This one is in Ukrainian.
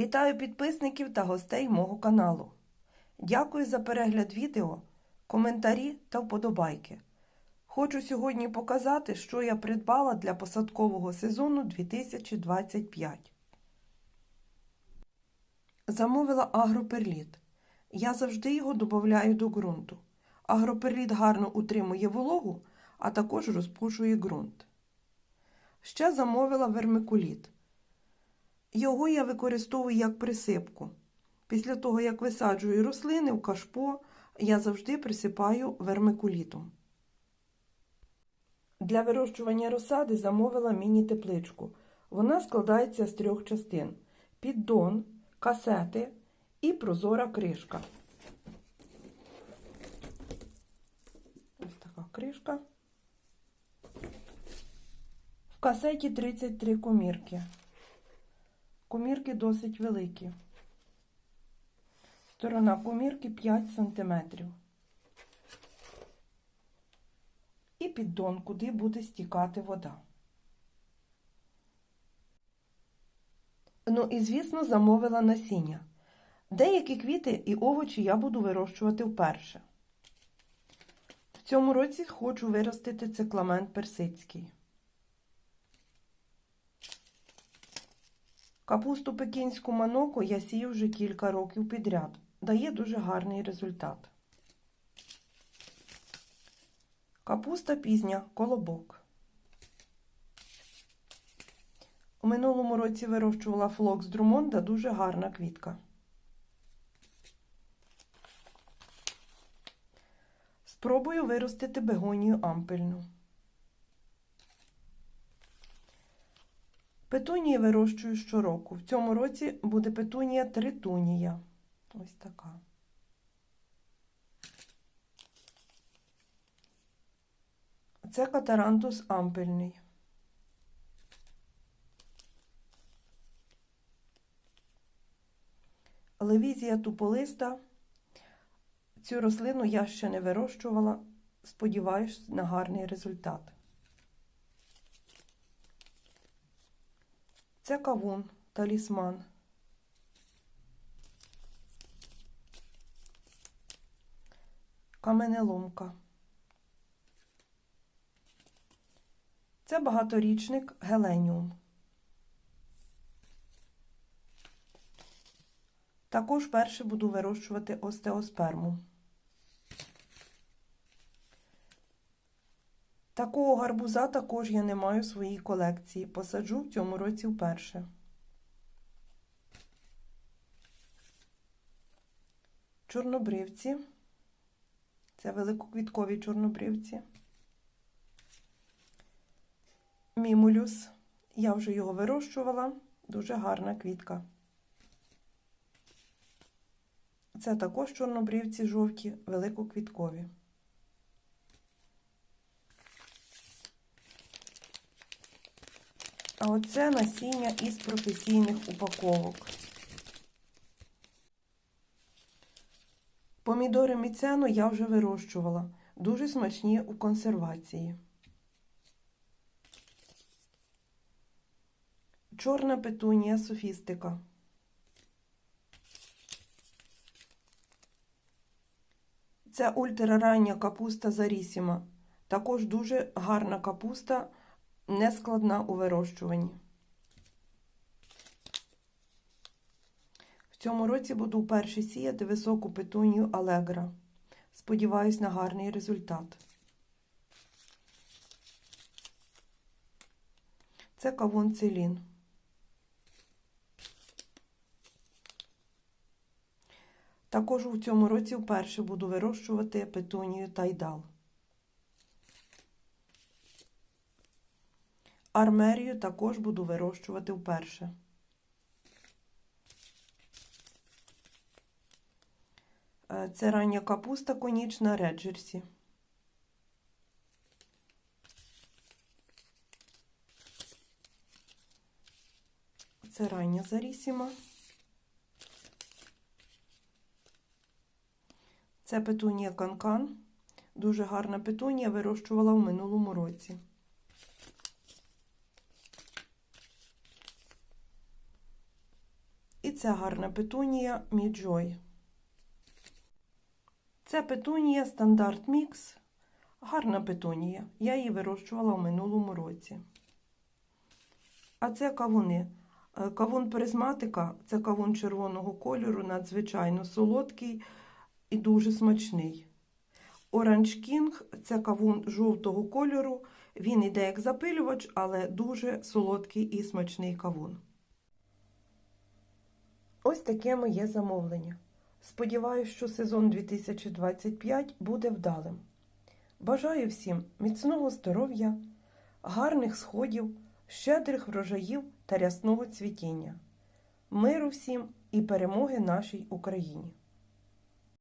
Вітаю підписників та гостей мого каналу. Дякую за перегляд відео, коментарі та вподобайки. Хочу сьогодні показати, що я придбала для посадкового сезону 2025. Замовила агроперліт. Я завжди його додаю до ґрунту. Агроперліт гарно утримує вологу, а також розпушує ґрунт. Ще замовила вермикуліт. Його я використовую як присипку. Після того, як висаджую рослини в кашпо, я завжди присипаю вермикулітом. Для вирощування розсади замовила міні-тепличку. Вона складається з трьох частин: піддон, касети і прозора кришка. Ось така кришка. В касеті 33 комірки. Комірки досить великі. Сторона комірки 5 см. І піддон, куди буде стікати вода. Ну і, звісно, замовила насіння. Деякі квіти і овочі я буду вирощувати вперше. В цьому році хочу виростити цикламент персидський. Капусту пекінську маноку я сію вже кілька років підряд. Дає дуже гарний результат. Капуста пізня колобок. У минулому році вирощувала флокс друмонда, дуже гарна квітка. Спробую виростити бегонію ампельну. Петунії вирощую щороку. В цьому році буде петунія тритунія. Ось така. Це катарантус ампельний. Левізія туполиста. Цю рослину я ще не вирощувала. Сподіваюсь на гарний результат. Це кавун, талісман. Каменеломка. Це багаторічник геленіум. Також перше буду вирощувати остеосперму. Такого гарбуза також я не маю в своїй колекції. Посаджу в цьому році вперше. Чорнобривці. Це великоквіткові чорнобривці. Мімулюс. Я вже його вирощувала. Дуже гарна квітка. Це також чорнобривці жовті, великоквіткові. Оце насіння із професійних упаковок. Помідори міцену я вже вирощувала. Дуже смачні у консервації. Чорна петунія софістика. Це ультрарання капуста Зарісіма. Також дуже гарна капуста нескладна у вирощуванні. В цьому році буду вперше сіяти високу петунію Алегра. Сподіваюсь на гарний результат. Це кавун целін. Також у цьому році вперше буду вирощувати петунію тайдал. Армерію також буду вирощувати вперше. Це рання капуста конічна реджерсі. Це рання зарісіма. Це петунія канкан. Дуже гарна петунія вирощувала в минулому році. Це гарна петунія Міджой. Це петунія стандарт мікс. Гарна петунія. Я її вирощувала в минулому році. А це кавуни. Е, Кавун призматика це кавун червоного кольору, надзвичайно солодкий і дуже смачний. Оранж Кінг це кавун жовтого кольору. Він іде як запилювач, але дуже солодкий і смачний кавун. Ось таке моє замовлення. Сподіваюсь, що сезон 2025 буде вдалим. Бажаю всім міцного здоров'я, гарних сходів, щедрих врожаїв та рясного цвітіння, миру всім і перемоги нашій Україні!